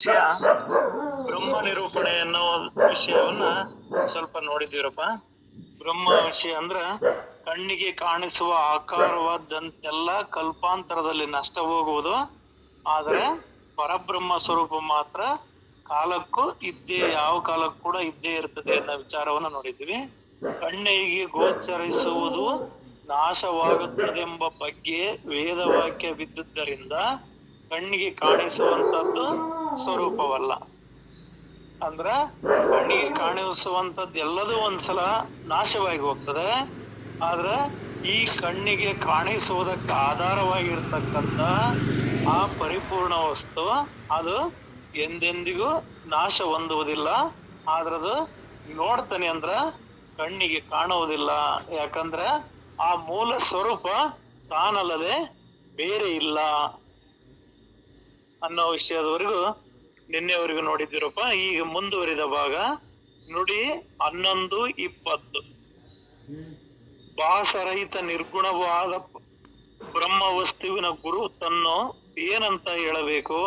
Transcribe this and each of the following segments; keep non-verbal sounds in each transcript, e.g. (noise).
ಬ್ರಹ್ಮ ನಿರೂಪಣೆ ಅನ್ನೋ ವಿಷಯವನ್ನ ಸ್ವಲ್ಪ ನೋಡಿದೀವರಪ್ಪ ಬ್ರಹ್ಮ ವಿಷಯ ಅಂದ್ರ ಕಣ್ಣಿಗೆ ಕಾಣಿಸುವ ಆಕಾರವಾದಂತೆಲ್ಲ ಕಲ್ಪಾಂತರದಲ್ಲಿ ನಷ್ಟ ಹೋಗುವುದು. ಆದರೆ ಪರಬ್ರಹ್ಮ ಸ್ವರೂಪ ಮಾತ್ರ ಕಾಲಕ್ಕೂ ಇದ್ದೇ, ಯಾವ ಕಾಲಕ್ಕೂ ಕೂಡ ಇದ್ದೇ ಇರ್ತದೆ ಅನ್ನೋ ವಿಚಾರವನ್ನ ನೋಡಿದ್ವಿ ಕಣ್ಣಿಗೆ ಗೋಚರಿಸುವುದು ನಾಶವಾಗುತ್ತದೆಂಬ ಬಗ್ಗೆ ವೇದವಾಕ್ಯ ಬಿದ್ದುದರಿಂದ ಕಣ್ಣಿಗೆ ಕಾಣಿಸುವಂತದ್ದು ಸ್ವರೂಪವಲ್ಲ. ಅಂದ್ರ ಕಣ್ಣಿಗೆ ಕಾಣಿಸುವಂತದ್ದು ಎಲ್ಲದೂ ಒಂದ್ಸಲ ನಾಶವಾಗಿ ಹೋಗ್ತದೆ. ಆದ್ರೆ ಈ ಕಣ್ಣಿಗೆ ಕಾಣಿಸುವುದಕ್ಕೆ ಆಧಾರವಾಗಿರ್ತಕ್ಕಂಥ ಆ ಪರಿಪೂರ್ಣ ವಸ್ತು ಅದು ಎಂದೆಂದಿಗೂ ನಾಶ ಹೊಂದುವುದಿಲ್ಲ. ಆದ್ರದು ನೋಡ್ತಾನೆ ಅಂದ್ರ ಕಣ್ಣಿಗೆ ಕಾಣುವುದಿಲ್ಲ. ಯಾಕಂದ್ರೆ ಆ ಮೂಲ ಸ್ವರೂಪ ತಾನಲ್ಲದೆ ಬೇರೆ ಇಲ್ಲ. ಅನ್ನೋ ವಿಷಯದವರೆಗೂ ನಿನ್ನೆವರೆಗೂ ನೋಡಿದ್ದೀರಪ್ಪ. ಈಗ ಮುಂದುವರಿದ ಭಾಗ ನುಡಿ ಹನ್ನೊಂದು ಇಪ್ಪತ್ತು. ಭಾಸರಹಿತ ನಿರ್ಗುಣವಾದ ಬ್ರಹ್ಮ ವಸ್ತುವಿನ ಗುರು ತನ್ನು ಏನಂತ ಹೇಳಬೇಕು?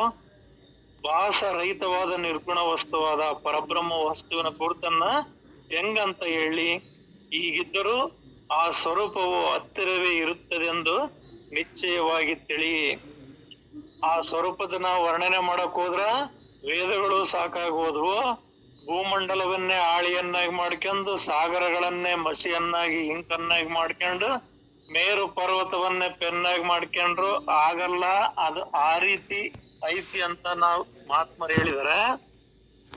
ಭಾಸರಹಿತವಾದ ನಿರ್ಗುಣ ವಸ್ತುವಾದ ಪರಬ್ರಹ್ಮ ವಸ್ತುವಿನ ಗುರುತನ್ನ ಹೆಂಗಂತ ಹೇಳಿ? ಈಗಿದ್ದರೂ ಆ ಸ್ವರೂಪವು ಹತ್ತಿರವೇ ಇರುತ್ತದೆ ಎಂದು ನಿಶ್ಚಯವಾಗಿ ತಿಳಿ ಆ ಸ್ವರೂಪದ ನಾವು ವರ್ಣನೆ ಮಾಡಕ್ ಹೋದ್ರ ವೇದಗಳು ಸಾಕಾಗೋದ್ವು ಭೂಮಂಡಲವನ್ನೇ ಆಳಿಯನ್ನಾಗಿ ಮಾಡ್ಕೊಂಡು, ಸಾಗರಗಳನ್ನೇ ಮಸಿಯನ್ನಾಗಿ, ಇಂಕನ್ನಾಗಿ ಮಾಡ್ಕೊಂಡು, ಮೇರು ಪರ್ವತವನ್ನೇ ಪೆನ್ನಾಗಿ ಮಾಡ್ಕೊಂಡ್ರು. ಆಗಲ್ಲ, ಅದು ಆ ರೀತಿ ಐತಿ ಅಂತ ನಾವು ಮಹಾತ್ಮರು ಹೇಳಿದಾರೆ.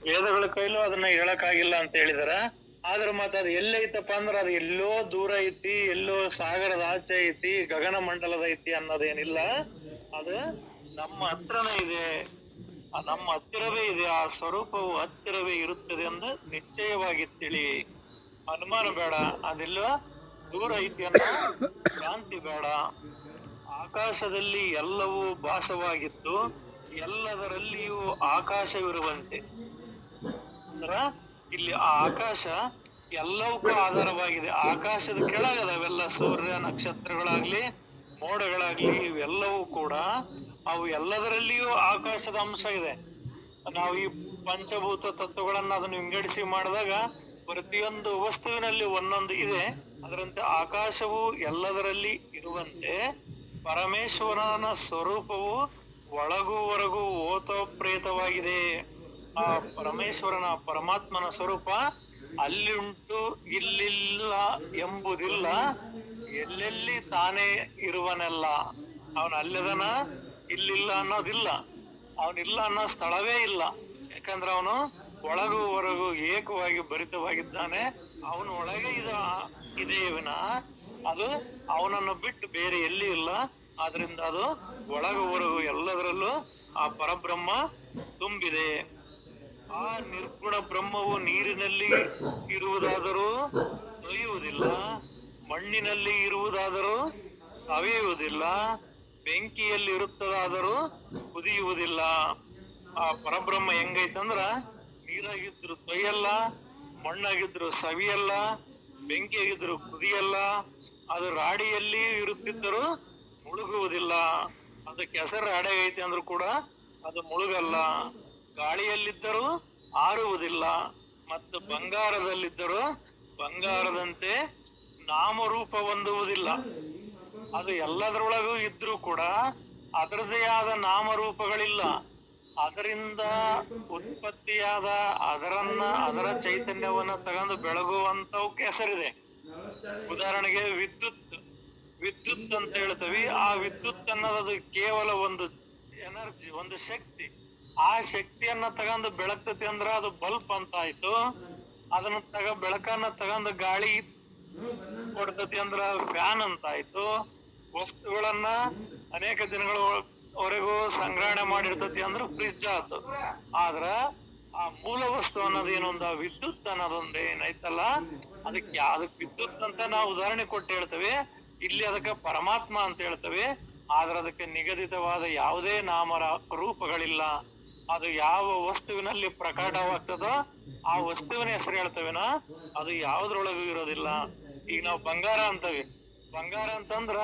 ವೇದಗಳ ಕೈಲೂ ಅದನ್ನ ಹೇಳಕ್ಕಾಗಿಲ್ಲ ಅಂತ ಹೇಳಿದಾರೆ. ಆದ್ರೆ ಮತ್ತೆ ಅದು ಎಲ್ಲೈತಪ್ಪ ಅಂದ್ರೆ ಅದು ಎಲ್ಲೋ ದೂರ ಐತಿ, ಎಲ್ಲೋ ಸಾಗರದ ಆಚೆ ಐತಿ ಗಗನ ಮಂಡಲದ ಐತಿ ಅನ್ನೋದೇನಿಲ್ಲ. ಅದು ನಮ್ಮ ಹತ್ರನೇ ಇದೆ. ನಮ್ಮ ಹತ್ತಿರವೇ ಇದೆ. ಆ ಸ್ವರೂಪವು ಹತ್ತಿರವೇ ಇರುತ್ತದೆ ಅಂತ ನಿಶ್ಚಯವಾಗಿ ತಿಳಿ. ಅನುಮಾನ ಬೇಡ. ಅದೆಲ್ಲ ದೂರ ಐತಿ ಅನ್ನೋ ಭ್ರಾಂತಿ ಬೇಡ. ಆಕಾಶದಲ್ಲಿ ಎಲ್ಲವೂ ಭಾಸವಾಗಿತ್ತು ಎಲ್ಲದರಲ್ಲಿಯೂ ಆಕಾಶವಿರುವಂತೆ. ಅಂದ್ರ, ಇಲ್ಲಿ ಆ ಆಕಾಶ ಎಲ್ಲವಕ್ಕೂ ಆಧಾರವಾಗಿದೆ. ಆಕಾಶದ ಕೆಳಗದವೆಲ್ಲ ಸೂರ್ಯ ನಕ್ಷತ್ರಗಳಾಗ್ಲಿ, ಮೋಡಗಳಾಗ್ಲಿ, ಇವೆಲ್ಲವೂ ಕೂಡ ಅವು ಎಲ್ಲದರಲ್ಲಿಯೂ ಆಕಾಶದ ಅಂಶ ಇದೆ. ನಾವು ಈ ಪಂಚಭೂತ ತತ್ವಗಳನ್ನ ಅದನ್ನು ವಿಂಗಡಿಸಿ ಮಾಡಿದಾಗ ಪ್ರತಿಯೊಂದು ವಸ್ತುವಿನಲ್ಲಿ ಒಂದೊಂದು ಇದೆ. ಅದರಂತೆ ಆಕಾಶವು ಎಲ್ಲದರಲ್ಲಿ ಇರುವಂತೆ ಪರಮೇಶ್ವರನ ಸ್ವರೂಪವು ಒಳಗೂ ಹೊರಗೂ ಓತಪ್ರೇತವಾಗಿದೆ. ಆ ಪರಮೇಶ್ವರನ ಪರಮಾತ್ಮನ ಸ್ವರೂಪ ಅಲ್ಲಿ ಉಂಟು ಇಲ್ಲಿಲ್ಲ ಎಂಬುದಿಲ್ಲ. ಎಲ್ಲೆಲ್ಲಿ ತಾನೇ ಇರುವನೆಲ್ಲ. ಅವನ ಅಲ್ಲದನ ಇಲ್ಲಿಲ್ಲ ಅನ್ನೋದಿಲ್ಲ. ಅವನಿಲ್ಲ ಅನ್ನೋ ಸ್ಥಳವೇ ಇಲ್ಲ. ಯಾಕಂದ್ರೆ ಅವನು ಒಳಗೂ ಹೊರಗು ಏಕವಾಗಿ ಭರಿತವಾಗಿದ್ದಾನೆ. ಅವನ ಒಳಗೆ ಇದ ವಿನ ಅದು ಅವನನ್ನು ಬಿಟ್ಟು ಬೇರೆ ಎಲ್ಲಿ ಇಲ್ಲ. ಆದ್ರಿಂದ ಅದು ಒಳಗು ಹೊರಗು ಎಲ್ಲದರಲ್ಲೂ ಆ ಪರಬ್ರಹ್ಮ ತುಂಬಿದೆ. ಆ ನಿರ್ಗುಣ ಬ್ರಹ್ಮವು ನೀರಿನಲ್ಲಿ ಇರುವುದಾದರೂ ತೊಯ್ಯುವುದಿಲ್ಲ, ಮಣ್ಣಿನಲ್ಲಿ ಇರುವುದಾದರೂ ಸವೆಯುವುದಿಲ್ಲ. ಬೆಂಕಿಯಲ್ಲಿ ಇರುತ್ತದಾದರೂ ಕುದಿಯುವುದಿಲ್ಲ. ಆ ಪರಬ್ರಹ್ಮ ಹೆಂಗೈತಂದ್ರ? ನೀರಾಗಿದ್ರು ತೊಯ್ಯಲ್ಲ, ಮಣ್ಣಾಗಿದ್ರು ಸವಿಯಲ್ಲ, ಬೆಂಕಿಯಾಗಿದ್ರು ಕುದಿಯಲ್ಲ, ಅದು ರಾಡಿಯಲ್ಲಿ ಇರುತ್ತಿದ್ದರೂ ಮುಳುಗುವುದಿಲ್ಲ. ಅದು ಕೆಸರು ರಾಡೆ ಐತೆ ಅಂದ್ರೂ ಕೂಡ ಅದು ಮುಳುಗಲ್ಲ. ಗಾಳಿಯಲ್ಲಿದ್ದರೂ ಆರುವುದಿಲ್ಲ. ಮತ್ತು ಬಂಗಾರದಲ್ಲಿದ್ದರೂ ಬಂಗಾರದಂತೆ ನಾಮರೂಪ ಹೊಂದುವುದಿಲ್ಲ. ಅದು ಎಲ್ಲದರೊಳಗೂ ಇದ್ರೂ ಕೂಡ ಅದರದೇ ಆದ ನಾಮರೂಪಗಳಿಲ್ಲ. ಅದರಿಂದ ಉತ್ಪತ್ತಿಯಾದ ಅದರನ್ನ ಅದರ ಚೈತನ್ಯವನ್ನ ತಗೊಂಡು ಬೆಳಗುವಂತವು ಹೆಸರಿದೆ ಉದಾಹರಣೆಗೆ ವಿದ್ಯುತ್ ವಿದ್ಯುತ್ ಅಂತ ಹೇಳ್ತೀವಿ. ಆ ವಿದ್ಯುತ್ ಅನ್ನೋದು ಕೇವಲ ಒಂದು ಎನರ್ಜಿ, ಒಂದು ಶಕ್ತಿ. ಆ ಶಕ್ತಿಯನ್ನ ತಗೊಂಡು ಬೆಳಗ್ತತಿ ಅಂದ್ರ ಅದು ಬಲ್ಬ್ ಅಂತ ಆಯ್ತು ಅದನ್ನ ತಗ ಬೆಳಕನ್ನ ತಗೊಂಡು ಗಾಳಿ ಕೊಡ್ತತಿ ಅಂದ್ರ ಫ್ಯಾನ್ ಅಂತ ಆಯ್ತು ವಸ್ತುಗಳನ್ನ ಅನೇಕ ದಿನಗಳ ವರೆಗೂ ಸಂಗ್ರಹಣೆ ಮಾಡಿರ್ತತಿ ಅಂದ್ರೆ ಫ್ರಿಜ್ ಆತು. ಆದ್ರ ಆ ಮೂಲ ವಸ್ತು ಅನ್ನೋದು ಏನೊಂದ ಆ ವಿದ್ಯುತ್ ಅನ್ನೋದೊಂದು ಏನೈತಲ್ಲ ಅದಕ್ಕೆ ಅದಕ್ಕೆ ವಿದ್ಯುತ್ ಅಂತ ನಾವು ಉದಾಹರಣೆ ಕೊಟ್ಟು ಹೇಳ್ತೇವೆ. ಇಲ್ಲಿ ಅದಕ್ಕೆ ಪರಮಾತ್ಮ ಅಂತ ಹೇಳ್ತೇವೆ. ಆದ್ರೆ ಅದಕ್ಕೆ ನಿಗದಿತವಾದ ಯಾವುದೇ ನಾಮ ರೂಪಗಳಿಲ್ಲ. ಅದು ಯಾವ ವಸ್ತುವಿನಲ್ಲಿ ಪ್ರಕಟವಾಗ್ತದೋ ಆ ವಸ್ತುವಿನ ಹೆಸರು ಹೇಳ್ತೇವೆನ, ಅದು ಯಾವ್ದ್ರೊಳಗೂ ಇರೋದಿಲ್ಲ. ಈಗ ನಾವು ಬಂಗಾರ ಅಂತವಿ. ಬಂಗಾರ ಅಂತಂದ್ರ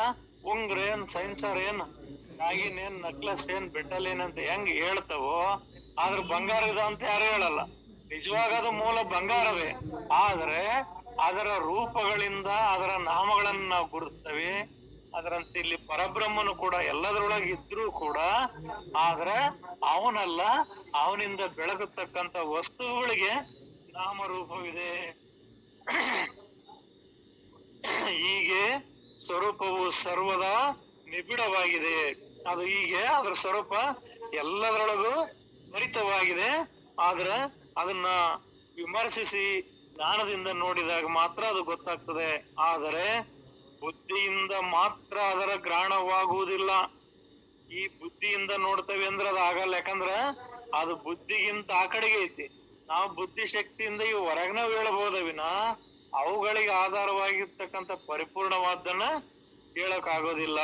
ಉಂಗ್ರ ಏನ್, ಸೈನ್ಸರ್ ಏನ್ ನಾಗಿನ್ ಏನ್ ನಕ್ಲಸ್ ಏನ್ ಬೆಟ್ಟಲ್ ಏನ್ ಅಂತ ಹೆಂಗ್ ಹೇಳ್ತಾವೋ, ಆದ್ರ ಬಂಗಾರ ಇದ ಅಂತ ಯಾರು ಹೇಳಲ್ಲ. ನಿಜವಾಗ ಮೂಲ ಬಂಗಾರವೇ. ಆದ್ರೆ ಅದರ ರೂಪಗಳಿಂದ ಅದರ ನಾಮಗಳನ್ನ ನಾವು ಗುರುಸ್ತೇವೆ ಅದರಂತೆ ಇಲ್ಲಿ ಪರಬ್ರಹ್ಮನು ಕೂಡ ಎಲ್ಲದರೊಳಗೆ ಇದ್ರೂ ಕೂಡ, ಆದ್ರೆ ಅವನಲ್ಲ, ಅವನಿಂದ ಬೆಳಗತಕ್ಕಂತ ವಸ್ತುಗಳಿಗೆ ನಾಮರೂಪವಿದೆ. ಸ್ವರೂಪವು ಸರ್ವದಾ ನಿಬಿಡವಾಗಿದೆ. ಅದು ಹೀಗೆ, ಅದರ ಸ್ವರೂಪ ಎಲ್ಲದರೊಳಗೂ ಮರಿತವಾಗಿದೆ ಆದ್ರೆ ಅದನ್ನ ವಿಮರ್ಶಿಸಿ ಜ್ಞಾನದಿಂದ ನೋಡಿದಾಗ ಮಾತ್ರ ಅದು ಗೊತ್ತಾಗ್ತದೆ. ಆದರೆ ಬುದ್ಧಿಯಿಂದ ಮಾತ್ರ ಅದರ ಗ್ರಹಣವಾಗುವುದಿಲ್ಲ. ಈ ಬುದ್ಧಿಯಿಂದ ನೋಡ್ತೇವೆ ಅಂದ್ರೆ ಅದು ಆಗಲ್ಲ. ಯಾಕಂದ್ರೆ ಅದು ಬುದ್ಧಿಗಿಂತ ಆ ಕಡೆಗೆ ಐತಿ. ನಾವು ಬುದ್ಧಿ ಶಕ್ತಿಯಿಂದ ಈ ಹೊರಗನ ಹೇಳ್ಬೋದ ವಿನ ಅವುಗಳಿಗೆ ಆಧಾರವಾಗಿರ್ತಕ್ಕಂಥ ಪರಿಪೂರ್ಣವಾದ್ದನ್ನ ಆಗೋದಿಲ್ಲ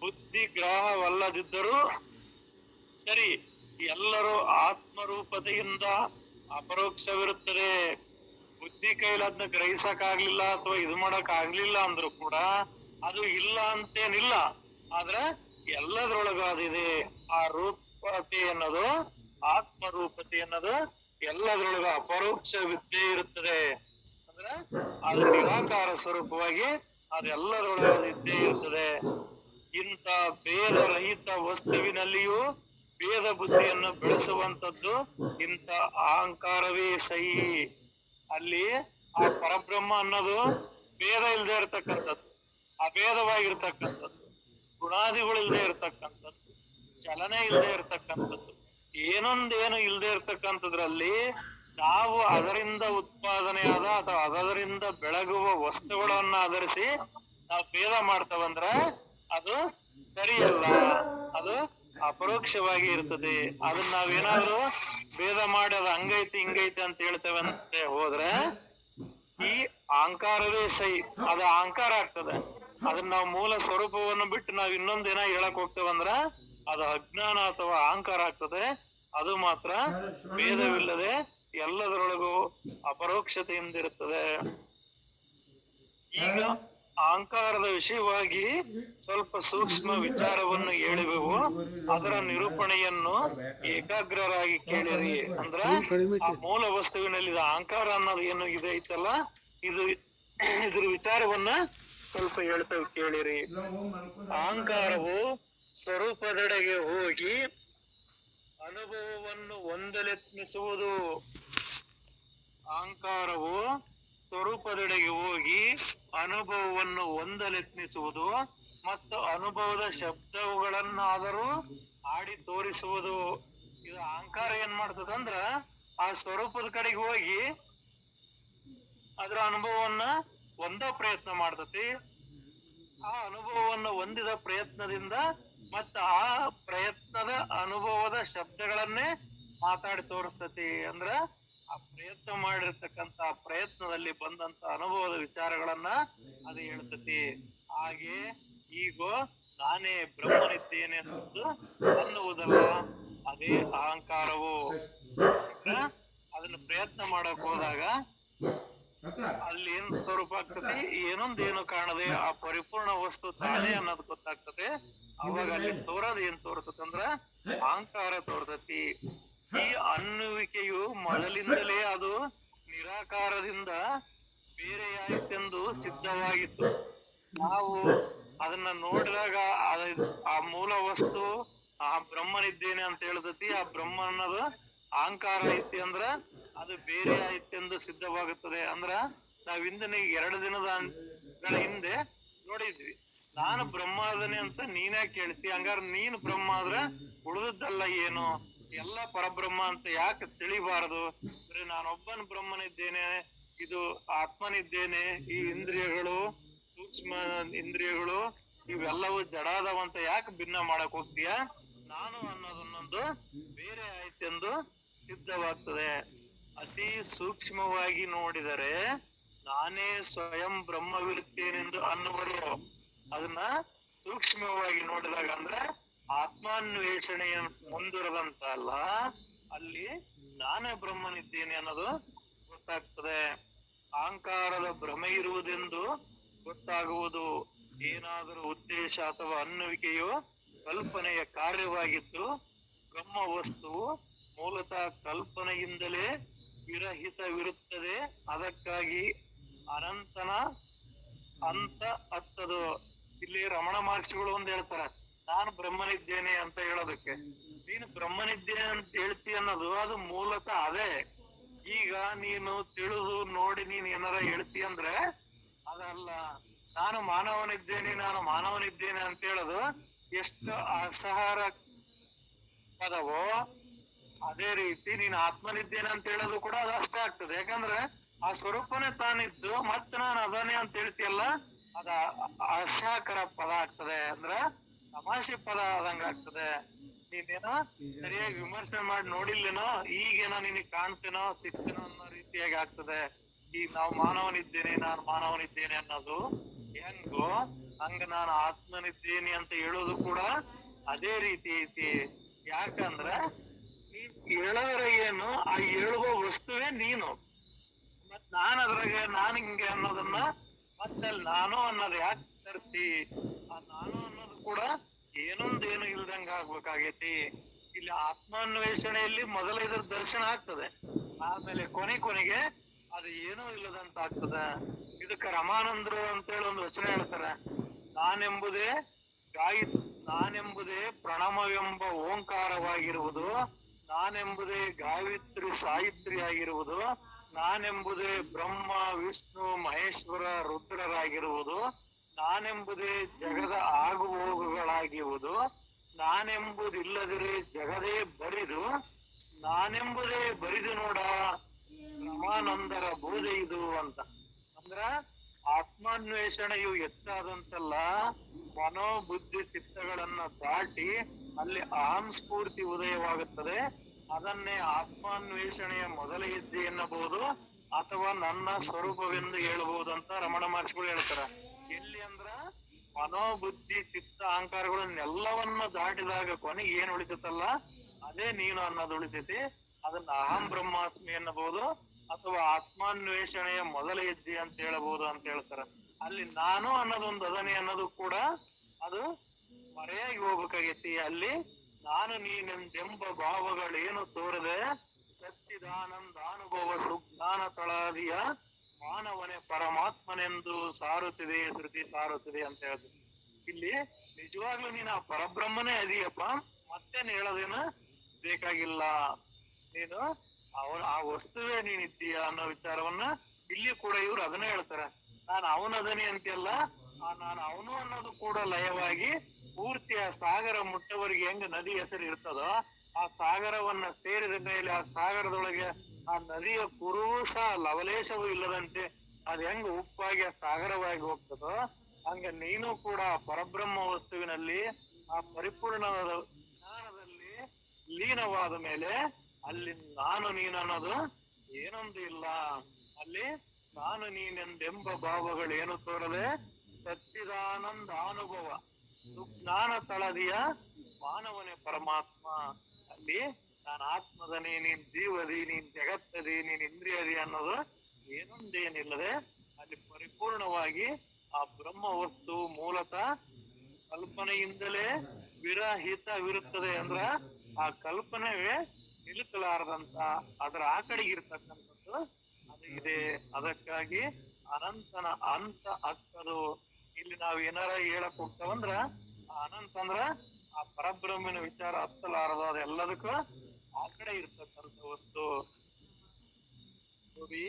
ಬುದ್ಧಿ ಗ್ರಹವಲ್ಲದಿದ್ದರೂ ಸರಿ, ಎಲ್ಲರೂ ಆತ್ಮರೂಪತೆಯಿಂದ ಅಪರೋಕ್ಷವಿರುತ್ತದೆ. ಬುದ್ಧಿ ಕೈಲಿ ಅದನ್ನ ಗ್ರಹಿಸಕ್ ಅಥವಾ ಇದು ಮಾಡಕ್ ಆಗ್ಲಿಲ್ಲ ಅಂದ್ರೂ ಕೂಡ ಅದು ಇಲ್ಲ ಅಂತೇನಿಲ್ಲ. ಆದ್ರೆ ಎಲ್ಲದ್ರೊಳಗ ಅದಿದೆ ಆ ರೂಪತೆ ಅನ್ನೋದು, ಆತ್ಮರೂಪತೆ ಅನ್ನೋದು ಎಲ್ಲದ್ರೊಳಗ ಅಪರೋಕ್ಷ ವಿದ್ಯೆ ಇರುತ್ತದೆ ಅಂದ್ರೆ ಅದು ನಿರಾಕಾರ ಸ್ವರೂಪವಾಗಿ ಅದೆಲ್ಲದರೊಳಗೆ ವಿದ್ಯೆ ಇದ್ದೇ ಇರ್ತದೆ. ಭೇದ ರಹಿತ ವಸ್ತುವಿನಲ್ಲಿಯೂ ಭೇದ ಬುದ್ಧಿಯನ್ನು ಬೆಳೆಸುವಂತದ್ದು ಇಂಥ ಅಹಂಕಾರವೇ ಸಹಿ ಅಲ್ಲಿ ಆ ಪರಬ್ರಹ್ಮ ಅನ್ನೋದು ಭೇದ ಇಲ್ಲದೆ ಇರತಕ್ಕಂಥದ್ದು, ಅಭೇದವಾಗಿರ್ತಕ್ಕಂಥದ್ದು ಗುಣಾದಿಗಳಿಲ್ಲದೆ ಇರತಕ್ಕಂಥದ್ದು, ಚಲನೆ ಇಲ್ಲದೆ ಇರತಕ್ಕಂಥದ್ದು. ಏನೊಂದೇನು ಇಲ್ಲದೆ ಇರ್ತಕ್ಕಂಥದ್ರಲ್ಲಿ ನಾವು ಅದರಿಂದ ಉತ್ಪಾದನೆಯಾದ ಅಥವಾ ಅದರಿಂದ ಬೆಳಗುವ ವಸ್ತುಗಳನ್ನ ಆಧರಿಸಿ ನಾವು ಭೇದ ಮಾಡ್ತೇವಂದ್ರ ಅದು ಸರಿಯಲ್ಲ. ಅದು ಅಪರೋಕ್ಷವಾಗಿ ಇರ್ತದೆ. ಅದನ್ನ ನಾವೇನಾದ್ರೂ ಭೇದ ಮಾಡಿ ಅದು ಹಂಗೈತಿ ಹಿಂಗೈತಿ ಅಂತ ಹೇಳ್ತೇವೆ ಅಂತ ಹೋದ್ರೆ ಈ ಅಹಂಕಾರವೇ ಸೈ ಅದು ಅಹಂಕಾರ ಆಗ್ತದೆ. ಅದನ್ನ ನಾವು ಮೂಲ ಸ್ವರೂಪವನ್ನು ಬಿಟ್ಟು ನಾವ್ ಇನ್ನೊಂದೇನ ಹೇಳಕ್ ಹೋಗ್ತೇವಂದ್ರ ಅದು ಅಜ್ಞಾನ ಅಥವಾ ಅಹಂಕಾರ ಆಗ್ತದೆ. ಅದು ಮಾತ್ರ ಭೇದವಿಲ್ಲದೆ ಎಲ್ಲದರೊಳಗೂ ಅಪರೋಕ್ಷತೆಯಿಂದ ಇರುತ್ತದೆ ಈಗ ಅಹಂಕಾರದ ವಿಷಯವಾಗಿ ಸ್ವಲ್ಪ ಸೂಕ್ಷ್ಮ ವಿಚಾರವನ್ನು ಹೇಳಿವೆವು ಅದರ ನಿರೂಪಣೆಯನ್ನು ಏಕಾಗ್ರರಾಗಿ ಕೇಳಿರಿ. ಅಂದ್ರ ಮೂಲ ವಸ್ತುವಿನಲ್ಲಿ ಅಹಂಕಾರ ಅನ್ನೋದು ಏನು ಇದೆ ಐತಲ್ಲ? ಇದು ಇದ್ರ ವಿಚಾರವನ್ನ ಸ್ವಲ್ಪ ಹೇಳ್ತೇವೆ ಕೇಳಿರಿ. ಅಹಂಕಾರವು ಸ್ವರೂಪದೆಡೆಗೆ ಹೋಗಿ ಅನುಭವವನ್ನು ಹೊಂದಲೆತ್ನಿಸುವುದು ಅಹಂಕಾರವು ಸ್ವರೂಪದೆಡೆಗೆ ಹೋಗಿ ಅನುಭವವನ್ನು ಹೊಂದಲೆತ್ನಿಸುವುದು ಮತ್ತು ಅನುಭವದ ಶಬ್ದಗಳನ್ನಾದರೂ ಆಡಿ ತೋರಿಸುವುದು. ಇದು ಅಹಂಕಾರ ಏನ್ ಮಾಡ್ತದಂದ್ರ ಆ ಸ್ವರೂಪದ ಕಡೆಗೆ ಹೋಗಿ ಅದರ ಅನುಭವವನ್ನ ಹೊಂದೋ ಪ್ರಯತ್ನ ಮಾಡ್ತತಿ. ಆ ಅನುಭವವನ್ನು ಹೊಂದಿದ ಪ್ರಯತ್ನದಿಂದ ಮತ್ತ ಆ ಪ್ರಯತ್ನದ ಅನುಭವದ ಶಬ್ದಗಳನ್ನೇ ಮಾತಾಡಿ ತೋರಿಸ್ತತಿ ಅಂದ್ರ ಆ ಪ್ರಯತ್ನ ಮಾಡಿರ್ತಕ್ಕಂತ ಪ್ರಯತ್ನದಲ್ಲಿ ಬಂದಂತ ಅನುಭವದ ವಿಚಾರಗಳನ್ನ ಅದು ಹೇಳ್ತತಿ. ಹಾಗೆ ಈಗೋ ನಾನೇ ಬ್ರಹ್ಮನಿದ್ದೇನೆ ಅನ್ನೋದು ಅನ್ನುವುದಲ್ಲ, ಅದೇ ಅಹಂಕಾರವು. ಅದನ್ನ ಪ್ರಯತ್ನ ಮಾಡಕ್ ಹೋದಾಗ ಅಲ್ಲಿ ಏನ್ ಸ್ವರೂಪ ಆಗ್ತದೆ? ಏನೊಂದೇನು ಕಾಣದೆ ಆ ಪರಿಪೂರ್ಣ ವಸ್ತು ತಾನೇ ಅನ್ನೋದು ಗೊತ್ತಾಗ್ತದೆ. ಅವಾಗ ಅಲ್ಲಿ ತೋರೋದ್ ಏನ್ ತೋರ್ತದ ಅಂದ್ರ ಅಹಂಕಾರ ತೋರ್ತತಿ. ಈ ಅನ್ನುವಿಕೆಯು ಮೊದಲಿಂದಲೇ ಅದು ನಿರಾಕಾರದಿಂದ ಬೇರೆಯಾಯಿತೆಂದು ಸಿದ್ಧವಾಗಿತ್ತು. ನಾವು ಅದನ್ನ ನೋಡಿದಾಗ ಆ ಮೂಲ ವಸ್ತು ಆ ಬ್ರಹ್ಮನಿದ್ದೇನೆ ಅಂತ ಹೇಳ್ತತಿ. ಆ ಬ್ರಹ್ಮ ಅನ್ನೋದು ಅಹಂಕಾರ ಐತಿ ಅಂದ್ರ ಅದು ಬೇರೆ ಐತೆಂದು ಸಿದ್ಧವಾಗುತ್ತದೆ ಅಂದ್ರ ನಾವ್ ಹಿಂದಿನ ಎರಡು ದಿನದ ಹಿಂದೆ ನೋಡಿದ್ವಿ. ನಾನು ಬ್ರಹ್ಮ ಅದನೆ ಅಂತ ನೀನೇ ಕೇಳ್ತಿ, ಹಂಗಾರ ನೀನ್ ಬ್ರಹ್ಮ ಆದ್ರ ಉಳಿದದ್ದಲ್ಲ ಏನು? ಎಲ್ಲ ಪರಬ್ರಹ್ಮ ಅಂತ ಯಾಕೆ ತಿಳಿಬಾರದು? ಬರೀ ನಾನೊಬ್ಬನ ಬ್ರಹ್ಮನಿದ್ದೇನೆ, ಇದು ಆತ್ಮನಿದ್ದೇನೆ, ಈ ಇಂದ್ರಿಯಗಳು, ಸೂಕ್ಷ್ಮ ಇಂದ್ರಿಯಗಳು ಇವೆಲ್ಲವೂ ಜಡಾದವಂತ ಯಾಕೆ ಭಿನ್ನ ಮಾಡಕ್ ಹೋಗ್ತೀಯ? ನಾನು ಅನ್ನೋದನ್ನೊಂದು ಬೇರೆ ಆಯ್ತೆಂದು ಸಿದ್ಧವಾಗ್ತದೆ ಅತಿ ಸೂಕ್ಷ್ಮವಾಗಿ ನೋಡಿದರೆ ನಾನೇ ಸ್ವಯಂ ಬ್ರಹ್ಮವಿರುತ್ತೇನೆಂದು ಅನ್ನುವರು. ಅದನ್ನ ಸೂಕ್ಷ್ಮವಾಗಿ ನೋಡಿದಾಗ ಅಂದ್ರೆ ಆತ್ಮಾನ್ವೇಷಣೆಯ ಮುಂದಿರದಂತ ಅಲ್ಲ ಅಲ್ಲಿ ನಾನೇ ಬ್ರಹ್ಮನಿದ್ದೇನೆ ಅನ್ನೋದು ಗೊತ್ತಾಗ್ತದೆ. ಅಹಂಕಾರದ ಭ್ರಮೆ ಇರುವುದೆಂದು ಗೊತ್ತಾಗುವುದು. ಏನಾದರೂ ಉದ್ದೇಶ ಅಥವಾ ಅನ್ನುವಿಕೆಯು ಕಲ್ಪನೆಯ ಕಾರ್ಯವಾಗಿದ್ದು ಬ್ರಹ್ಮ ವಸ್ತುವು ಮೂಲತಃ ಕಲ್ಪನೆಯಿಂದಲೇ ವಿರಹಿತವಿರುತ್ತದೆ. ಅದಕ್ಕಾಗಿ ಅನಂತನ ಅಂತ ಹತ್ತದು ಇಲ್ಲಿ ರಮಣ ಮಹರ್ಷಿಗಳು ಒಂದ್ ಹೇಳ್ತಾರ, ನಾನು ಬ್ರಹ್ಮನಿದ್ದೇನೆ ಅಂತ ಹೇಳೋದಕ್ಕೆ. ನೀನು ಬ್ರಹ್ಮನಿದ್ದೇನೆ ಅಂತ ಹೇಳ್ತಿ ಅನ್ನೋದು, ಅದು ಮೂಲತಃ ಅದೇ. ಈಗ ನೀನು ತಿಳಿದು ನೋಡಿ ನೀನ್ ಏನಾರ ಹೇಳ್ತಿ ಅಂದ್ರೆ, ಅದಲ್ಲ, ನಾನು ಮಾನವನಿದ್ದೇನೆ ನಾನು ಮಾನವನಿದ್ದೇನೆ ಅಂತ ಹೇಳೋದು, ಎಷ್ಟು ಅಸಹಾರ ಪದವೋ ಅದೇ ರೀತಿ ನೀನು ಆತ್ಮನಿದ್ದೇನೆ ಅಂತ ಹೇಳೋದು ಕೂಡ ಅದು ಅಷ್ಟೇ ಆಗ್ತದೆ. ಯಾಕಂದ್ರೆ ಆ ಸ್ವರೂಪನೇ ತಾನಿದ್ದು, ಮತ್ತೆ ನಾನು ಅದನ್ನೇ ಅಂತ ಹೇಳ್ತಿಯಲ್ಲ, ಅದ ಅಶಾಕರ ಪದ ಆಗ್ತದೆ. ಅಂದ್ರೆ ತಮಾಷೆ ಪದ ಆದಂಗ ಆಗ್ತದೆ. ನೀನೇನೋ ಸರಿಯಾಗಿ ವಿಮರ್ಶೆ ಮಾಡಿ ನೋಡಿಲ್ಲೇನೋ, ಈಗೇನೋ ನಿನಗೆ ಕಾಣ್ತೇನೋ, ಸಿಗ್ತೇನೋ ಅನ್ನೋ ರೀತಿಯಾಗಿ ಆಗ್ತದೆ. ಈಗ ನಾವು ಮಾನವನಿದ್ದೇನೆ, ನಾನು ಮಾನವನಿದ್ದೇನೆ ಅನ್ನೋದು ಹೆಂಗೋ, ಹಂಗ ನಾನು ಆತ್ಮನಿದ್ದೇನೆ ಅಂತ ಹೇಳೋದು ಕೂಡ ಅದೇ ರೀತಿ ಐತಿ. ಯಾಕಂದ್ರ ಹೇಳೋದ್ರ ಏನು, ಆ ಹೇಳುವ ವಸ್ತುವೇ ನೀನು. ಮತ್ ನಾನ್ ಅದ್ರಾಗ ನಾನು ಹಿಂಗೆ ಅನ್ನೋದನ್ನ ಮತ್ತೆ ನಾನು ಅನ್ನೋದು ಯಾಕೆ ತರ್ತಿ? ಆ ನಾನು ಅನ್ನೋದು ಕೂಡ ಏನೊಂದೇನು ಇಲ್ದಂಗ ಆಗ್ಬೇಕಾಗೈತಿ? ಇಲ್ಲಿ ಆತ್ಮಾನ್ವೇಷಣೆಯಲ್ಲಿ ಮೊದಲ ಇದ್ರ ದರ್ಶನ ಆಗ್ತದೆ. ಆಮೇಲೆ ಕೊನೆ ಕೊನೆಗೆ ಅದು ಏನೂ ಇಲ್ಲದಂತ ಆಗ್ತದೆ. ಇದಕ್ಕೆ ರಮಾನಂದ್ರು ಅಂತೇಳಿ ಒಂದು ವಚನ ಹೇಳ್ತಾರೆ. ನಾನೆಂಬುದೇ ಗಾಯಿ, ನಾನೆಂಬುದೇ ಪ್ರಣಮವೆಂಬ ಓಂಕಾರವಾಗಿರುವುದು ನಾನೆಂಬುದೇ ಗಾಯತ್ರಿ ಸಾವಿತ್ರಿ ಆಗಿರುವುದು, ನಾನೆಂಬುದೇ ಬ್ರಹ್ಮ, ವಿಷ್ಣು, ಮಹೇಶ್ವರ, ರುದ್ರರಾಗಿರುವುದು, ನಾನೆಂಬುದೇ ಜಗದ ಆಗುಹೋಗುಗಳಾಗಿರುವುದು, ನಾನೆಂಬುದಿಲ್ಲದಿರೇ ಜಗದೇ ಬರಿದು, ನಾನೆಂಬುದೇ ಬರಿದು ನೋಡ, ರಮಾನಂದರ ಬೋಧೆ ಇದು ಅಂತ. ಅಂದ್ರ ಆತ್ಮಾನ್ವೇಷಣೆಯು ಹೆಚ್ಚಾದಂತೆಲ್ಲ, ಮನೋಬುದ್ಧಿ ಚಿತ್ತಗಳನ್ನ ದಾಟಿ ಅಲ್ಲಿ ಅಹಂ ಸ್ಫೂರ್ತಿ ಉದಯವಾಗುತ್ತದೆ. ಅದನ್ನೇ ಆತ್ಮಾನ್ವೇಷಣೆಯ ಮೊದಲ ಹೆಜ್ಜೆ ಎನ್ನಬಹುದು ಅಥವಾ ನನ್ನ ಸ್ವರೂಪವೆಂದು ಹೇಳಬಹುದು ಅಂತ ರಮಣ ಮಹರ್ಷಿಗಳು ಹೇಳ್ತಾರೆ. ಎಲ್ಲಿ ಅಂದ್ರ ಮನೋಬುದ್ಧಿ, ಚಿತ್ತ ಅಹಂಕಾರಗಳನ್ನೆಲ್ಲವನ್ನ ದಾಟಿದಾಗ ಕೊನೆಗೆ ಏನ್ ಉಳಿತೈತಲ್ಲ, ಅದೇ ನೀನು ಅನ್ನೋದು ಉಳಿತೈತಿ. ಅದನ್ನ ಅಹಂ ಬ್ರಹ್ಮಾಸ್ಮಿ ಎನ್ನಬಹುದು ಅಥವಾ ಆತ್ಮಾನ್ವೇಷಣೆಯ ಮೊದಲ ಹೆಜ್ಜೆ ಅಂತ ಹೇಳಬಹುದು ಅಂತ ಹೇಳ್ತಾರೆ. ಅಲ್ಲಿ ನಾನು ಅನ್ನೋದೊಂದು ಅದನೆ ಅನ್ನೋದು ಕೂಡ ಅದು ಮರೆಯಾಗಿ ಹೋಗ್ಬೇಕಾಗೈತಿ. ಅಲ್ಲಿ ನಾನು ನೀನೆಂದೆಂಬ ಭಾವಗಳೇನು ತೋರದೆ ಸಚ್ಚಿದಾನಂದ ಅನುಭವ ಸುಜ್ಞಾನ ತಳಾದಿಯ ಮಾನವನೇ ಪರಮಾತ್ಮನೆಂದು ಸಾರುತ್ತಿದೆ, ಶ್ರುತಿ ಸಾರುತ್ತಿದೆ ಅಂತ ಹೇಳಿದ್ರು ಇಲ್ಲಿ ನಿಜವಾಗ್ಲೂ ನೀನು ಆ ಪರಬ್ರಹ್ಮನೇ ಅದೀಯಪ್ಪ, ಮತ್ತೇನ್ ಹೇಳೋದೇನು ಬೇಕಾಗಿಲ್ಲ. ನೀನು ಅವನ ಆ ವಸ್ತುವೇ ನೀನಿದ್ದೀಯ ಅನ್ನೋ ವಿಚಾರವನ್ನ ಇಲ್ಲಿ ಕೂಡ ಇವ್ರು ಅದನ್ನೇ ಹೇಳ್ತಾರೆ. ನಾನು ಅವನದನಿ ಅಂತೆಲ್ಲ ನಾನು ಅವನು ಅನ್ನೋದು ಕೂಡ ಲಯವಾಗಿ ಪೂರ್ತಿ ಆ ಸಾಗರ ಮುಟ್ಟವರಿಗೆ ಹೆಂಗ ನದಿ ಹೆಸರು ಇರ್ತದೋ ಆ ಸಾಗರವನ್ನ ಸೇರಿದ ಮೇಲೆ ಆ ಸಾಗರದೊಳಗೆ ಆ ನದಿಯ ಕುರುಷ ಲವಲೇಶವೂ ಇಲ್ಲದಂತೆ ಅದ್ ಹೆಂಗ ಉಪ್ಪಾಗಿ ಆ ಸಾಗರವಾಗಿ ಹೋಗ್ತದೋ, ಹಂಗ ನೀನು ಕೂಡ ಪರಬ್ರಹ್ಮ ವಸ್ತುವಿನಲ್ಲಿ ಆ ಪರಿಪೂರ್ಣವಾದ ಜ್ಞಾನದಲ್ಲಿ ಲೀನವಾದ ಮೇಲೆ ಅಲ್ಲಿ ನಾನು ನೀನು ಅನ್ನೋದು ಏನೊಂದು ಇಲ್ಲ. ಅಲ್ಲಿ ನಾನು ನೀನೆಂದೆಂಬ ಭಾವಗಳೇನು ತೋರದೆ ಸಚ್ಚಿದಾನಂದ ಅನುಭವ. ಸುಜ್ಞಾನ ತಳದಿಯ ಮಾನವನೇ ಪರಮಾತ್ಮ. ಅಲ್ಲಿ ನಾನು ಆತ್ಮದನಿ, ನೀನ್ ಜೀವದಿ, ನೀನ್ ಜಗತ್ತದಿ, ನೀನ್ ಇಂದ್ರಿಯದಿ ಅನ್ನೋದು ಏನೊಂದೇನಿಲ್ಲದೆ ಅಲ್ಲಿ ಪರಿಪೂರ್ಣವಾಗಿ ಆ ಬ್ರಹ್ಮ ವಸ್ತು ಮೂಲತಃ ಕಲ್ಪನೆಯಿಂದಲೇ ವಿರಹಿತವಿರುತ್ತದೆ ಅಂದ್ರ ಆ ಕಲ್ಪನೆಗೆ ನಿಲುಕಲಾರದಂತ ಅದರ ಆ ಕಡೆಗೆ ಇರ್ತಕ್ಕಂಥದ್ದು ಇದೆ. ಅದಕ್ಕಾಗಿ ಅನಂತನ ಅಂತ ಹತ್ತದು ಇಲ್ಲಿ ನಾವ್ ಏನಾರ ಹೇಳಕ್ ಹೋಗ್ತಾವಂದ್ರ ಅನಂತ ಅಂದ್ರ ಆ ಪರಬ್ರಹ್ಮನ ವಿಚಾರ ಹತ್ತಲಾರದ ಅದೆಲ್ಲದಕ್ಕೂ ಆ ಕಡೆ ಇರ್ತಕ್ಕಂಥ ವಸ್ತು ನೋಡಿ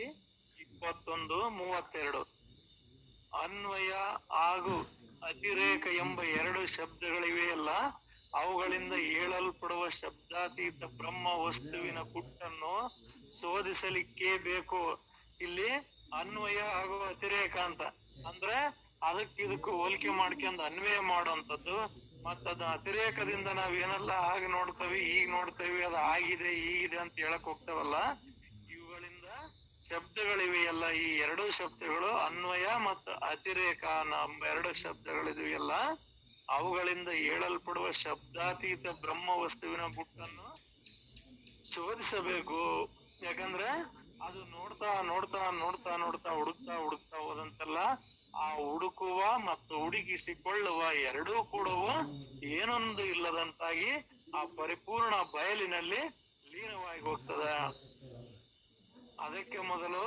ಇಪ್ಪತ್ತೊಂದು, ಮೂವತ್ತೆರಡು. ಅನ್ವಯ ಹಾಗೂ ಅತಿರೇಕ ಎಂಬ ಎರಡು ಶಬ್ದಗಳಿವೆಯಲ್ಲ ಅವುಗಳಿಂದ ಹೇಳಲ್ಪಡುವ ಶಬ್ದಾತೀತ ಬ್ರಹ್ಮ ವಸ್ತುವಿನ ಗುಟ್ಟನ್ನು ಶೋಧಿಸಲಿಕ್ಕೆ ಬೇಕು. ಇಲ್ಲಿ ಅನ್ವಯ ಹಾಗೂ ಅತಿರೇಕ ಅಂತ. ಅಂದ್ರೆ ಅದಕ್ಕೆ ಇದಕ್ಕೂ ಹೋಲಿಕೆ ಮಾಡ್ಕೊಂಡು ಅನ್ವಯ ಮಾಡುವಂತದ್ದು ಮತ್ತದ ಅತಿರೇಕದಿಂದ ನಾವ್ ಏನೆಲ್ಲ ಆಗ ನೋಡ್ತೇವಿ, ಈಗ ನೋಡ್ತೇವೆ, ಅದು ಆಗಿದೆ ಈಗಿದೆ ಅಂತ ಹೇಳಕ್ ಹೋಗ್ತೇವಲ್ಲ, ಇವುಗಳಿಂದ ಶಬ್ದಗಳಿವೆಯಲ್ಲ ಈ ಎರಡು ಶಬ್ದಗಳು ಅನ್ವಯ ಮತ್ತು ಅತಿರೇಕ ನಮ್ಮ ಎರಡು ಶಬ್ದಗಳಿದೆಯಲ್ಲ ಅವುಗಳಿಂದ ಹೇಳಲ್ಪಡುವ ಶಬ್ದಾತೀತ ಬ್ರಹ್ಮ ವಸ್ತುವಿನ ಬುಟ್ಟನ್ನು ಶೋಧಿಸಬೇಕು. ಯಾಕಂದ್ರೆ ಅದು ನೋಡ್ತಾ ನೋಡ್ತಾ ನೋಡ್ತಾ ನೋಡ್ತಾ ಹುಡುಕ್ತಾ ಹುಡುಕ್ತಾ ಹೋದಂತೆಲ್ಲ ಆ ಹುಡುಕುವ ಮತ್ತು ಹುಡುಕಿಸಿಕೊಳ್ಳುವ ಎರಡೂ ಕೂಡ ಏನೊಂದು ಇಲ್ಲದಂತಾಗಿ ಆ ಪರಿಪೂರ್ಣ ಬಯಲಿನಲ್ಲಿ ಲೀನವಾಗಿ ಹೋಗ್ತದೆ. ಅದಕ್ಕೆ ಮೊದಲು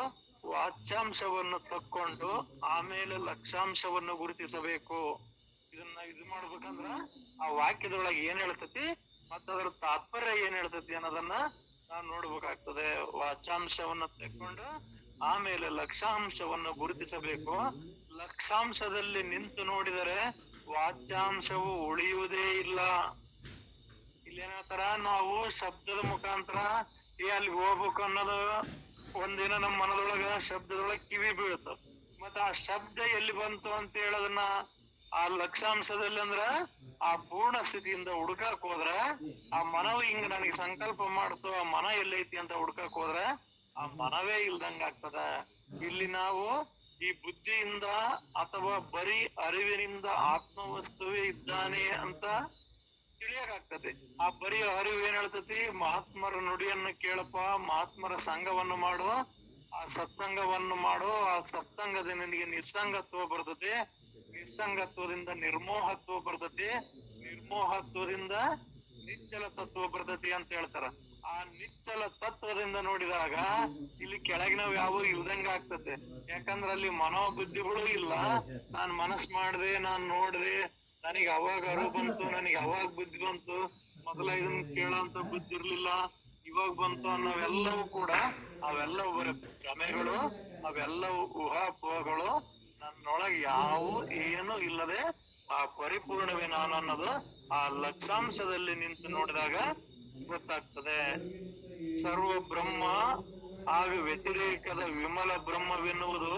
ವಾಚ್ಯಾಂಶವನ್ನು ತಕ್ಕೊಂಡು ಆಮೇಲೆ ಲಕ್ಷಾಂಶವನ್ನು ಗುರುತಿಸಬೇಕು. ಇದನ್ನ ಇದು ಮಾಡ್ಬೇಕಂದ್ರ ಆ ವಾಕ್ಯದೊಳಗೆ ಏನ್ ಹೇಳ್ತತಿ ಮತ್ತ ಅದರ ತಾತ್ಪರ್ಯ ಏನ್ ಹೇಳ್ತತಿ ಅನ್ನೋದನ್ನ ನಾವು ನೋಡ್ಬೇಕಾಗ್ತದೆ. ವಾಚಾಂಶವನ್ನ ತಕ್ಕೊಂಡು ಆಮೇಲೆ ಲಕ್ಷಾಂಶವನ್ನು ಗುರುತಿಸಬೇಕು. ಲಕ್ಷಾಂಶದಲ್ಲಿ ನಿಂತು ನೋಡಿದರೆ ವಾಚ್ಯಾಂಶವು ಉಳಿಯುವುದೇ ಇಲ್ಲ. ಇಲ್ಲಿ ಏನಂತಾರ ನಾವು ಶಬ್ದದ ಮುಖಾಂತರ ಏ ಅಲ್ಲಿ ಹೋಗ್ಬೇಕು ಅನ್ನೋದು ಒಂದಿನ ನಮ್ಮ ಮನದೊಳಗ ಶಬ್ದದೊಳಗೆ ಕಿವಿ ಬೀಳ್ತು ಮತ್ತ ಆ ಶಬ್ದ ಎಲ್ಲಿ ಬಂತು ಅಂತ ಹೇಳೋದನ್ನ ಆ ಲಕ್ಷಾಂಶದಲ್ಲಿ ಅಂದ್ರ ಆ ಪೂರ್ಣ ಸ್ಥಿತಿಯಿಂದ ಹುಡ್ಕಾಕ್ ಹೋದ್ರ, ಆ ಮನವು ಹಿಂಗ ನನಗೆ ಸಂಕಲ್ಪ ಮಾಡ್ತು, ಆ ಮನ ಎಲ್ಲೈತಿ ಅಂತ ಹುಡ್ಕಾಕ್ ಹೋದ್ರ, ಆ ಮನವೇ ಇಲ್ದಂಗ ಆಗ್ತದ. ಇಲ್ಲಿ ನಾವು ಈ ಬುದ್ಧಿಯಿಂದ ಅಥವಾ ಬರೀ ಅರಿವಿನಿಂದ ಆತ್ಮವಸ್ತುವೇ ಇದ್ದಾನೆ ಅಂತ ತಿಳಿಯಕಾಗ್ತದೆ. ಆ ಬರಿ ಅರಿವು ಏನ್ ಹೇಳ್ತತಿ? ಮಹಾತ್ಮರ ನುಡಿಯನ್ನು ಕೇಳಪ್ಪ, ಮಹಾತ್ಮರ ಸಂಘವನ್ನು ಮಾಡುವ ಆ ಸತ್ಸಂಗವನ್ನು ಮಾಡೋ, ಆ ಸತ್ಸಂಗದ ನಿನಗೆ ನಿಸ್ಸಂಗತ್ವ ಬರ್ತದೆ. ನಿಸ್ಸಂಗತ್ವದಿಂದ ನಿರ್ಮೋಹತ್ವ ಬರ್ತದೆ. ನಿರ್ಮೋಹತ್ವದಿಂದ ನಿಚ್ಚಲ ತತ್ವ ಬರ್ತತಿ ಅಂತ ಹೇಳ್ತಾರ. ಆ ನಿಚ್ಚಲ ತತ್ವದಿಂದ ನೋಡಿದಾಗ ಇಲ್ಲಿ ಕೆಳಗಿನವ್ ಯಾವ ಇಲ್ದಂಗ ಆಗ್ತದೆ. ಯಾಕಂದ್ರ ಅಲ್ಲಿ ಮನೋಬುದ್ಧಿಗಳು ಇಲ್ಲ. ನಾನ್ ಮನಸ್ ಮಾಡ್ದೆ, ನಾನ್ ನೋಡ್ದೆ, ನನಗೆ ಅವಾಗ ಅರು ಬಂತು, ನನಗೆ ಅವಾಗ ಬುದ್ಧಿ ಬಂತು. ಮೊದಲ ಇದನ್ನ ಕೇಳೋಂತ ಬುದ್ಧಿ ಇರ್ಲಿಲ್ಲ. ಇವಾಗ ಬಂತು ಅನ್ನೋವೆಲ್ಲವೂ ಕೂಡ ಅವೆಲ್ಲವೂ ಬರೀ ಭ್ರಮೆಗಳು, ಅವೆಲ್ಲವೂ ಊಹಾಪೋಹಗಳು. ನನ್ನೊಳಗೆ ಯಾವ ಏನು ಇಲ್ಲದೆ ಆ ಪರಿಪೂರ್ಣವೇ ನಾನು ಅನ್ನೋದು ಆ ಲಕ್ಷಾಂಶದಲ್ಲಿ ನಿಂತು ನೋಡಿದಾಗ ಗೊತ್ತಾಗ್ತದೆ. ಸರ್ವ ಬ್ರಹ್ಮ ಹಾಗೂ ವ್ಯತಿರೇಕದ ವಿಮಲ ಬ್ರಹ್ಮವೆನ್ನುವುದು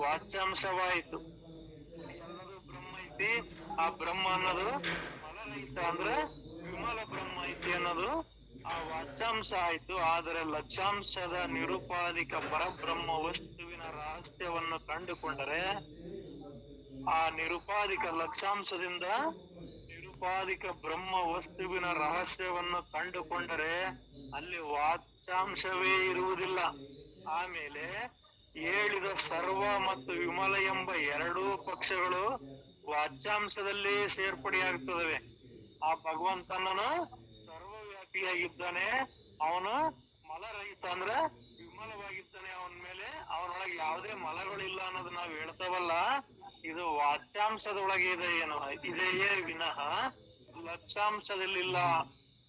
ವಾಚ್ಯಾಂಶವಾಯಿತು. ಬ್ರಹ್ಮ ಐತಿ, ಆ ಬ್ರಹ್ಮ ಅನ್ನೋದು ಫಲರಹಿತ ಅಂದ್ರೆ ವಿಮಲ ಬ್ರಹ್ಮ ಐತಿ ಅನ್ನೋದು ಆ ವಾಚ್ಯಾಂಶ ಆಯ್ತು. ಆದರೆ ಲಕ್ಷಾಂಶದ ನಿರುಪಾಧಿಕ ಪರಬ್ರಹ್ಮ ವಸ್ತುವಿನ ರಹಸ್ಯವನ್ನು ಕಂಡುಕೊಂಡರೆ ಆ ನಿರುಪಾಧಿಕ ಲಕ್ಷಾಂಶದಿಂದ ನಿರುಪಾಧಿಕ ಬ್ರಹ್ಮ ವಸ್ತುವಿನ ರಹಸ್ಯವನ್ನು ಕಂಡುಕೊಂಡರೆ ಅಲ್ಲಿ ವಾಚ್ಯಾಂಶವೇ ಇರುವುದಿಲ್ಲ. ಆಮೇಲೆ ಹೇಳಿದ ಸರ್ವ ಮತ್ತು ವಿಮಲ ಎಂಬ ಎರಡೂ ಪಕ್ಷಗಳು ವಾಚ್ಯಾಂಶದಲ್ಲಿ ಸೇರ್ಪಡೆಯಾಗ್ತದವೆ. ಆ ಭಗವಂತನನು ಸರ್ವವ್ಯಾಪಿಯಾಗಿದ್ದಾನೆ, ಅವನು ಮಲರಹಿತ ಅಂದ್ರೆ ವಿಮಲವಾಗಿದ್ದಾನೆ, ಅವನ ಮೇಲೆ ಅವನೊಳಗೆ ಯಾವುದೇ ಮಲಗಳಿಲ್ಲ ಅನ್ನೋದು ನಾವು ಹೇಳ್ತಾವಲ್ಲ. ಇದು ವಾಚ್ಯಾಂಶದೊಳಗೆ ಇದೆ ಏನು ಇದೆಯೇ ವಿನಃ, ಲಕ್ಷಾಂಶದಲ್ಲಿಲ್ಲ.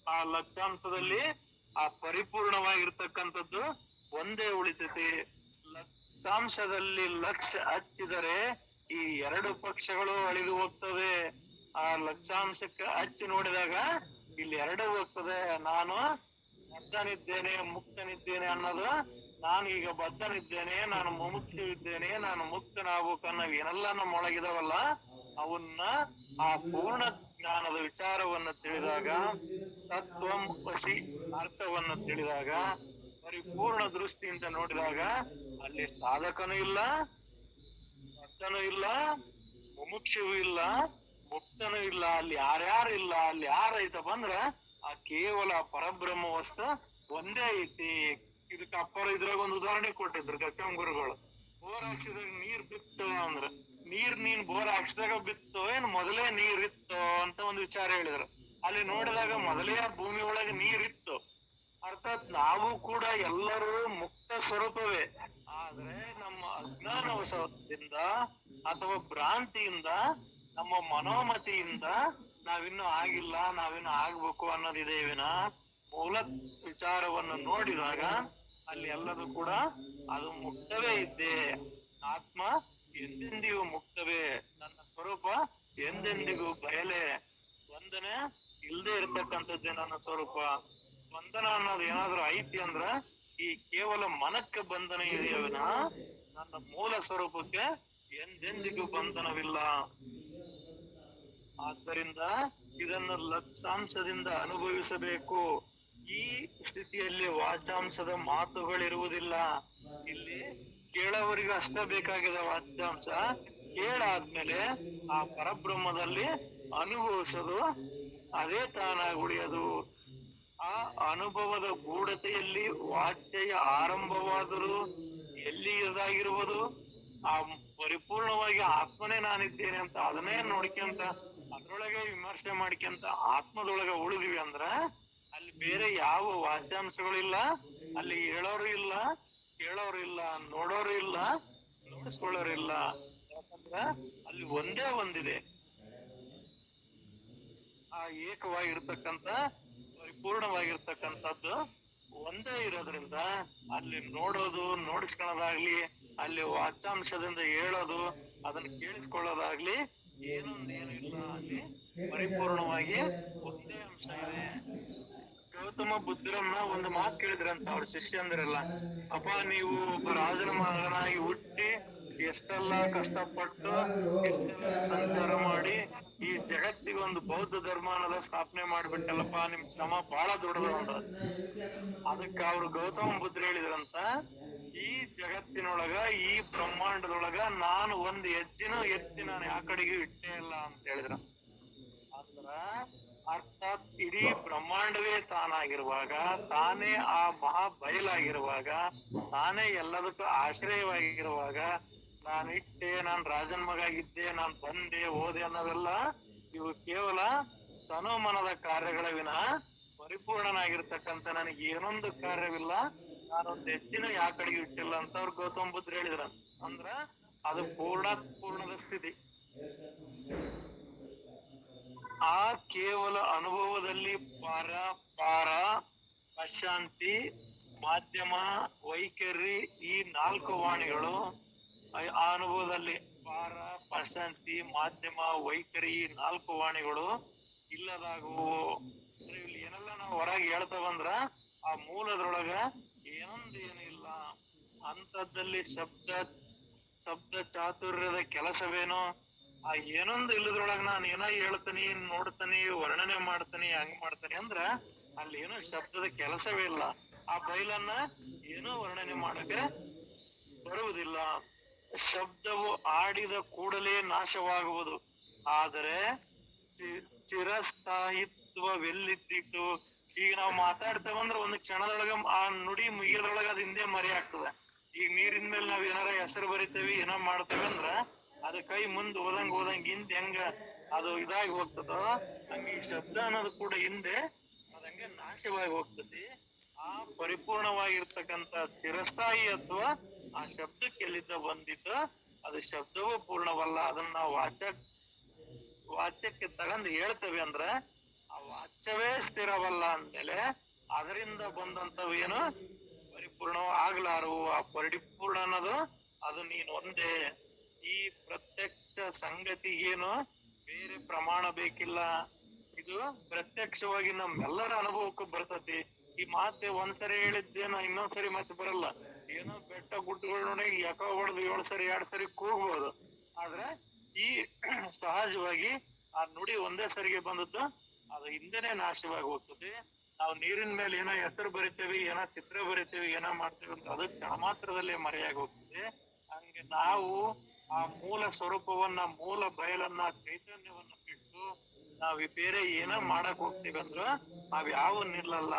ಆ ಲಕ್ಷಾಂಶದಲ್ಲಿ ಆ ಪರಿಪೂರ್ಣವಾಗಿರ್ತಕ್ಕಂಥದ್ದು ಒಂದೇ ಉಳಿತೈತಿ. ಲಕ್ಷಾಂಶದಲ್ಲಿ ಲಕ್ಷ ಹಚ್ಚಿದರೆ ಈ ಎರಡು ಪಕ್ಷಗಳು ಅಳಿದು ಹೋಗ್ತವೆ. ಆ ಲಕ್ಷಾಂಶಕ್ಕೆ ಹಚ್ಚಿ ನೋಡಿದಾಗ ಇಲ್ಲಿ ಎರಡು ಹೋಗ್ತದೆ. ನಾನು ಮುಕ್ತನಿದ್ದೇನೆ ಮುಕ್ತನಿದ್ದೇನೆ ಅನ್ನೋದು ನಾನು ಈಗ ಬದ್ಧನಿದ್ದೇನೆ, ನಾನು ಮುಮುಕ್ಷಿದ್ದೇನೆ ನಾನು ಮುಕ್ತನಾಗಬೇಕು ಅನ್ನೋ ಏನೆಲ್ಲ ನಮ್ಮ ಒಳಗಿದಾವಲ್ಲ ಅವನ್ನ ಆ ಪೂರ್ಣ ಜ್ಞಾನದ ವಿಚಾರವನ್ನು ತಿಳಿದಾಗ, ತತ್ವಂ ಪಶಿ ಅರ್ಥವನ್ನು ತಿಳಿದಾಗ, ಪರಿಪೂರ್ಣ ದೃಷ್ಟಿಯಿಂದ ನೋಡಿದಾಗ, ಅಲ್ಲಿ ಸಾಧಕನೂ ಇಲ್ಲ ಬದ್ಧನೂ ಇಲ್ಲ, ಮುಮುಕ್ಷವೂ ಇಲ್ಲ, ಮುಕ್ತನೂ ಇಲ್ಲ. ಅಲ್ಲಿ ಯಾರ್ಯಾರು ಇಲ್ಲ, ಅಲ್ಲಿ ಯಾರೈತ ಬಂದ್ರ, ಆ ಕೇವಲ ಪರಬ್ರಹ್ಮ ವಸ್ತು ಒಂದೇ ಐತಿ. ಇದಕ್ಕೆ ಅಪ್ಪರ ಇದ್ರಾಗ ಒಂದು ಉದಾಹರಣೆ ಕೊಟ್ಟಿದ್ರು ಗಕ್ಕಂ ಗುರುಗಳು ಬೋರ್ ಹಾಕ್ಸಿದಾಗ ನೀರ್ ಬಿತ್ತು ಅಂದ್ರ, ನೀರ್ ನೀನ್ ಬೋರ್ ಹಾಕ್ಸಿದಾಗ ಬಿತ್ತು, ಏನ್ ಮೊದಲೇ ನೀರ್ ಇತ್ತು ಅಂತ ಒಂದು ವಿಚಾರ ಹೇಳಿದ್ರು. ಅಲ್ಲಿ ನೋಡಿದಾಗ ಮೊದಲೇ ಭೂಮಿ ಒಳಗೆ ನೀರ್ ಇತ್ತು. ಅರ್ಥಾತ್ ನಾವು ಕೂಡ ಎಲ್ಲರೂ ಮುಕ್ತ ಸ್ವರೂಪವೇ. ಆದ್ರೆ ನಮ್ಮ ಅಜ್ಞಾನವಶದಿಂದ ಅಥವಾ ಭ್ರಾಂತಿಯಿಂದ, ನಮ್ಮ ಮನೋಮತಿಯಿಂದ ನಾವಿನ್ನು ಆಗಿಲ್ಲ, ನಾವಿನ್ನು ಆಗ್ಬೇಕು ಅನ್ನೋದಿದೆ ವಿನ. ಮೂಲ ವಿಚಾರವನ್ನು ನೋಡಿದಾಗ ಅಲ್ಲಿ ಎಲ್ಲರೂ ಕೂಡ ಅದು ಮುಕ್ತವೇ ಇದ್ದೆ. ಆತ್ಮ ಎಂದೆಂದಿಗೂ ಮುಕ್ತವೇ ನನ್ನ ಸ್ವರೂಪ ಎಂದೆಂದಿಗೂ ಬಯಲೆ. ವಂದನೆ ಇಲ್ಲದೆ ಇರತಕ್ಕಂಥದ್ದೇ ನನ್ನ ಸ್ವರೂಪ. ಬಂಧನ ಅನ್ನೋದು ಏನಾದ್ರೂ ಐತಿ ಅಂದ್ರ ಈ ಕೇವಲ ಮನಕ್ಕೆ ಬಂಧನ ಇದೆಯೋ ನನ್ನ ಮೂಲ ಸ್ವರೂಪಕ್ಕೆ ಎಂದೆಂದಿಗೂ ಬಂಧನವಿಲ್ಲ. ಆದ್ದರಿಂದ ಇದನ್ನು ಲಕ್ಷಾಂಶದಿಂದ ಅನುಭವಿಸಬೇಕು. ಈ ಸ್ಥಿತಿಯಲ್ಲಿ ವಾಚಾಂಶದ ಮಾತುಗಳಿರುವುದಿಲ್ಲ. ಇಲ್ಲಿ ಕೇಳವರಿಗೆ ಅಷ್ಟೇ ಬೇಕಾಗಿದೆ ವಾಚಾಂಶ ಕೇಳಾದ್ಮೇಲೆ ಆ ಪರಬ್ರಹ್ಮದಲ್ಲಿ ಅನುಭವಿಸೋದು ಅದೇ ತಾನಾಗಿ ಉಳಿಯೋದು ಆ ಅನುಭವದ ಗೂಢತೆಯಲ್ಲಿ ವಾಚ್ಯ ಆರಂಭವಾದರೂ ಎಲ್ಲಿ ಇದಾಗಿರುವುದು ಆ ಪರಿಪೂರ್ಣವಾಗಿ ಆತ್ಮನೇ ನಾನಿದ್ದೇನೆ ಅಂತ ಅದನ್ನೇ ನೋಡ್ಕೊಂತ, ಅದ್ರೊಳಗೆ ವಿಮರ್ಶೆ ಮಾಡ್ಕೊಂತ ಆತ್ಮದೊಳಗೆ ಉಳಿದ್ವಿ ಅಂದ್ರ ಅಲ್ಲಿ ಬೇರೆ ಯಾವ ವಾಚ್ಯಾಂಶಗಳಿಲ್ಲ ಅಲ್ಲಿ ಹೇಳೋರು ಇಲ್ಲ, ಕೇಳೋರು ಇಲ್ಲ, ನೋಡೋರು ಇಲ್ಲ ನೋಡಿಸ್ಕೊಳ್ಳೋರು ಇಲ್ಲ ಯಾಕಂದ್ರ ಅಲ್ಲಿ ಒಂದೇ ಒಂದಿದೆ. ಆ ಏಕವಾಗಿರ್ತಕ್ಕಂತ ಪರಿಪೂರ್ಣವಾಗಿರ್ತಕ್ಕಂಥದ್ದು ಒಂದೇ ಇರೋದ್ರಿಂದ ಅಲ್ಲಿ ನೋಡೋದು, ನೋಡಿಸ್ಕೊಳ್ಳೋದಾಗ್ಲಿ, ಅಲ್ಲಿ ವಾಚ್ಯಾಂಶದಿಂದ ಹೇಳೋದು, ಅದನ್ನ ಕೇಳಿಸ್ಕೊಳ್ಳೋದಾಗ್ಲಿ ಏನೊಂದೇನು ಏನು ಇಲ್ಲ ಅಲ್ಲಿ ಪರಿಪೂರ್ಣವಾಗಿ ಒಂದೇ ಅಂಶ ಇದೆ. ಗೌತಮ ಬುದ್ಧರನ್ನ ಒಂದು ಮಾತು ಕೇಳಿದ್ರಂತ ಅವ್ರ ಶಿಷ್ಯಂದಿರೆಲ್ಲ ಅಪ್ಪ, ನೀವು ಒಬ್ಬ ರಾಜನ ಮಗನಾಗಿ ಹುಟ್ಟಿ ಎಷ್ಟೆಲ್ಲ ಕಷ್ಟಪಟ್ಟು ಎಷ್ಟೆಲ್ಲ ಸಂಚಾರ ಮಾಡಿ ಈ ಜಗತ್ತಿಗೆ ಒಂದು ಬೌದ್ಧ ಧರ್ಮ ಅನ್ನೋದ ಸ್ಥಾಪನೆ ಮಾಡ್ಬಿಟ್ಟಲ್ಲಪ್ಪ, ನಿಮ್ ಶ್ರಮ ಬಹಳ ದೊಡ್ಡದು ಅದಕ್ಕೆ ಅವ್ರು ಗೌತಮ ಬುದ್ಧ ಹೇಳಿದ್ರಂತ, ಈ ಜಗತ್ತಿನೊಳಗ, ಈ ಬ್ರಹ್ಮಾಂಡದೊಳಗ ನಾನು ಒಂದು ಹೆಜ್ಜೆನೂ ಎತ್ತಿ ನಾನು ಯಾವ ಇಟ್ಟೇ ಇಲ್ಲ ಅಂತ ಹೇಳಿದ್ರ. ಅಂದ್ರ ಅರ್ಥಾತ್ ಇಡೀ ಬ್ರಹ್ಮಾಂಡವೇ ತಾನಾಗಿರುವಾಗ, ತಾನೇ ಆ ಮಹಾ ಬಯಲಾಗಿರುವಾಗ ತಾನೇ ಎಲ್ಲದಕ್ಕೂ ಆಶ್ರಯವಾಗಿರುವಾಗ, ನಾನು ಇಟ್ಟೆ, ನಾನ್ ರಾಜನ್ ಮಗ ಆಗಿದ್ದೆ ನಾನ್ ಬಂದೆ, ಹೋದೆ ಅನ್ನೋದೆಲ್ಲ ಇವು ಕೇವಲ ತನೋಮನದ ಕಾರ್ಯಗಳ ವಿನಃ ಪರಿಪೂರ್ಣನಾಗಿರ್ತಕ್ಕಂಥ ನನಗೆ ಏನೊಂದು ಕಾರ್ಯವಿಲ್ಲ. ನಾನೊಂದು ಹೆಚ್ಚಿನ ಯಾವ ಕಡೆಗೆ ಇಟ್ಟಿಲ್ಲ ಅಂತ ಅವ್ರು ಗೌತಮ ಬುದ್ಧ ಹೇಳಿದ್ರ. ಅಂದ್ರ ಅದು ಪೂರ್ಣ ಪೂರ್ಣದ ಸ್ಥಿತಿ. ಆ ಕೇವಲ ಅನುಭವದಲ್ಲಿ ಪಾರ ಪಾರ ಅಶಾಂತಿ ಮಾಧ್ಯಮ, ವೈಖರಿ ಈ ನಾಲ್ಕು ವಾಣಿಗಳು, ಆ- ಅನುಭವದಲ್ಲಿ ಪಾರ, ಪ್ರಶಾಂತಿ, ಮಾಧ್ಯಮ, ವೈಖರಿ ಈ ನಾಲ್ಕು ವಾಣಿಗಳು ಇಲ್ಲದಾಗುವು ಇಲ್ಲಿ ಏನೆಲ್ಲ ನಾವು ಹೊರಗೆ ಹೇಳ್ತಾ ಬಂದ್ರ ಆ ಮೂಲದ್ರೊಳಗ ಏನೊಂದು ಏನಿಲ್ಲ. ಅಂತದ್ದಲ್ಲಿ ಶಬ್ದ ಶಬ್ದ ಚಾತುರ್ಯದ ಕೆಲಸವೇನು? ಆ ಏನೊಂದು ಇಲ್ಲದ್ರೊಳಗ ನಾನು ಏನೋ ಹೇಳ್ತೀನಿ, ನೋಡ್ತೀನಿ, ವರ್ಣನೆ ಮಾಡ್ತೀನಿ, ಹಂಗ್ ಮಾಡ್ತೀನಿ ಅಂದ್ರ ಅಲ್ಲಿ ಏನೋ ಶಬ್ದದ ಕೆಲಸವೇ ಇಲ್ಲ. ಆ ಬೈಲನ್ನ ಏನೋ ವರ್ಣನೆ ಮಾಡಕ್ಕೆ ಬರುವುದಿಲ್ಲ. ಶಬ್ದವು ಆಡಿದ ಕೂಡಲೇ ನಾಶವಾಗುವುದು. ಆದರೆ ಚಿರಸ್ಥಾಯಿತ್ವವೆಲ್ಲಿದ್ದಿತ್ತು ಚಿರಸ್ಥಾಯಿತ್ವವೆಲ್ಲಿದ್ದಿತು. ಈಗ ನಾವು ಮಾತಾಡ್ತೇವಂದ್ರ ಒಂದು ಕ್ಷಣದೊಳಗ ಆ ನುಡಿ ಮುಗಿಯೋದ್ರೊಳಗ ಅದ ಹಿಂದೆ ಮರಿ ಆಗ್ತದೆ ಈಗ ನೀರಿನ ಮೇಲೆ ನಾವ್ ಏನಾರ ಹೆಸರು ಬರಿತೇವಿ, ಏನೋ ಮಾಡ್ತೇವಿ ಅಂದ್ರ ಅದ ಕೈ ಮುಂದ್ ಹೋದಂಗ್ ಹೋದಂಗ್ ಹಿಂದ್ ಹೆಂಗ ಅದು ಇದಾಗಿ ಹೋಗ್ತದೋ, ಹಂಗ ಈ ಶಬ್ದ ಅನ್ನೋದು ಕೂಡ ಹಿಂದೆ ಅದಂಗೆ ನಾಶವಾಗಿ ಹೋಗ್ತತಿ ಆ ಪರಿಪೂರ್ಣವಾಗಿರ್ತಕ್ಕಂತ ಅಥವಾ ಆ ಶಬ್ದಕ್ಕೆ ಎಲ್ಲಿದ್ದ ಬಂದಿದ್ದು ಅದು ಶಬ್ದವೂ ಪೂರ್ಣವಲ್ಲ. ಅದನ್ನ ನಾವು ವಾಚ, ವಾಚ್ಯಕ್ಕೆ ತಗೊಂಡು ಹೇಳ್ತೇವೆ ಅಂದ್ರ, ಆ ವಾಚ್ಯವೇ ಸ್ಥಿರವಲ್ಲ ಅಂದ್ಮೇಲೆ ಅದರಿಂದ ಬಂದಂತವು ಏನು? ಪರಿಪೂರ್ಣ ಆಗ್ಲಾರವು ಆ ಪರಿಪೂರ್ಣ ಅನ್ನೋದು ಅದು ನೀನ್ ಒಂದೇ ಈ ಪ್ರತ್ಯಕ್ಷ ಸಂಗತಿ ಏನು? ಬೇರೆ ಪ್ರಮಾಣ ಬೇಕಿಲ್ಲ. ಇದು ಪ್ರತ್ಯಕ್ಷವಾಗಿ ನಮ್ಮೆಲ್ಲರ ಅನುಭವಕ್ಕೂ ಬರ್ತತಿ ಈ ಮಾತೆ ಒಂದ್ಸರಿ ಹೇಳಿದ್ದೇನೋ ಇನ್ನೊಂದ್ಸರಿ ಮತ್ತೆ ಬರಲ್ಲ. ಏನೋ ಬೆಟ್ಟ ಗುಡ್ಡಗಳು ನೋಡಿ ಯಾಕೋ ಹೊಡೆದು ಏಳು ಸರಿ, ಎರಡ್ ಸರಿ ಕೂಗ್ಬೋದು. ಆದ್ರೆ ಈ (clears throat) ಸಹಜವಾಗಿ ಆ ನುಡಿ ಒಂದೇ ಸರಿಗೆ ಬಂದದ್ದು, ಅದು ಹಿಂದೆನೆ ನಾಶವಾಗಿ ಹೋಗ್ತದೆ. ನಾವು ನೀರಿನ ಮೇಲೆ ಏನೋ ಹೆಸರು ಬರಿತೇವಿ, ಏನೋ ಚಿತ್ರ ಬರಿತೇವೆ, ಏನೋ ಮಾಡ್ತೇವೆ ಅಂತ ಅದು ಕ್ಷಣ ಮಾತ್ರದಲ್ಲೇ ಮರೆಯಾಗಿ ಹೋಗ್ತದೆ. ಹಂಗೆ ನಾವು ಆ ಮೂಲ ಸ್ವರೂಪವನ್ನ, ಮೂಲ ಬಯಲನ್ನ, ಚೈತನ್ಯವನ್ನ ಬಿಟ್ಟು ನಾವ್ ಬೇರೆ ಏನ ಮಾಡಕ್ ಹೋಗ್ತೀವಿ ಅಂದ್ರ ನಾವ್ ಯಾವ ನಿಲ್ಲಲ್ಲ.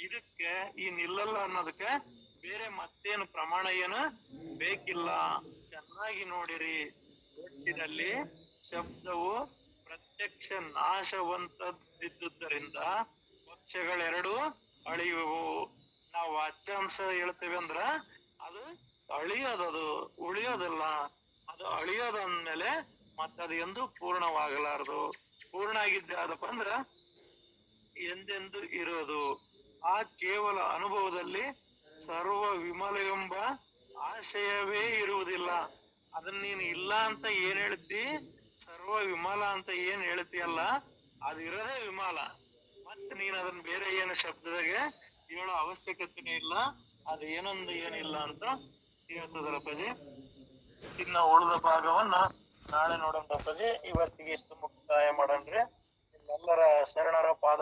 ಇದಕ್ಕೆ ಈ ನಿಲ್ಲಲ್ಲ ಅನ್ನೋದಕ್ಕೆ ಬೇರೆ ಮತ್ತೇನು ಪ್ರಮಾಣ ಏನು ಬೇಕಿಲ್ಲ. ಚೆನ್ನಾಗಿ ನೋಡಿರಿ. ಒಟ್ಟಿನಲ್ಲಿ ಶಬ್ದವು ಪ್ರತ್ಯಕ್ಷ ನಾಶವಂತದ್ದಿದ್ದುದರಿಂದ ಪಕ್ಷಗಳೆರಡು ಅಳಿಯುವು. ನಾವು ವಾಚ್ಯಾಂಶ ಹೇಳ್ತೇವೆ ಅಂದ್ರ ಅದು ಅಳಿಯೋದದು, ಉಳಿಯೋದಿಲ್ಲ. ಅದು ಅಳಿಯೋದಂದ್ಮೇಲೆ ಮತ್ತ ಮತ್ತದು ಎಂದು ಪೂರ್ಣವಾಗಲಾರದು. ಪೂರ್ಣ ಆಗಿದ್ದೆ ಆದಪ್ಪ ಅಂದ್ರ ಎಂದೆಂದು ಇರೋದು. ಆ ಕೇವಲ ಅನುಭವದಲ್ಲಿ ಸರ್ವ ವಿಮಲ ಎಂಬ ಆಶಯವೇ ಇರುವುದಿಲ್ಲ. ಅದನ್ನ ನೀನು ಇಲ್ಲ ಅಂತ ಏನ್ ಹೇಳ್ತಿ? ಸರ್ವ ವಿಮಲ ಅಂತ ಏನ್ ಹೇಳ್ತೀಯಲ್ಲ ಅದು ಇರೋದೇ ವಿಮಲ. ಮತ್ತೆ ನೀನ್ ಅದನ್ನ ಬೇರೆ ಏನು ಶಬ್ದದಾಗೆ ಹೇಳೋ ಅವಶ್ಯಕತೆನೇ ಇಲ್ಲ, ಅದು ಏನೊಂದು ಏನಿಲ್ಲ ಅಂತ ಹೇಳ್ತದಲ್ಲಪ್ಪಾಜಿ ಇನ್ನ ಉಳಿದ ಭಾಗವನ್ನ ನಾಳೆ ನೋಡೋಣ ಇವತ್ತಿಗೆ ಇಷ್ಟು ಮುಕ್ತಾಯ ರೀ ನಿಮ್ಮೆಲ್ಲರ ಶರಣರ ಪಾದ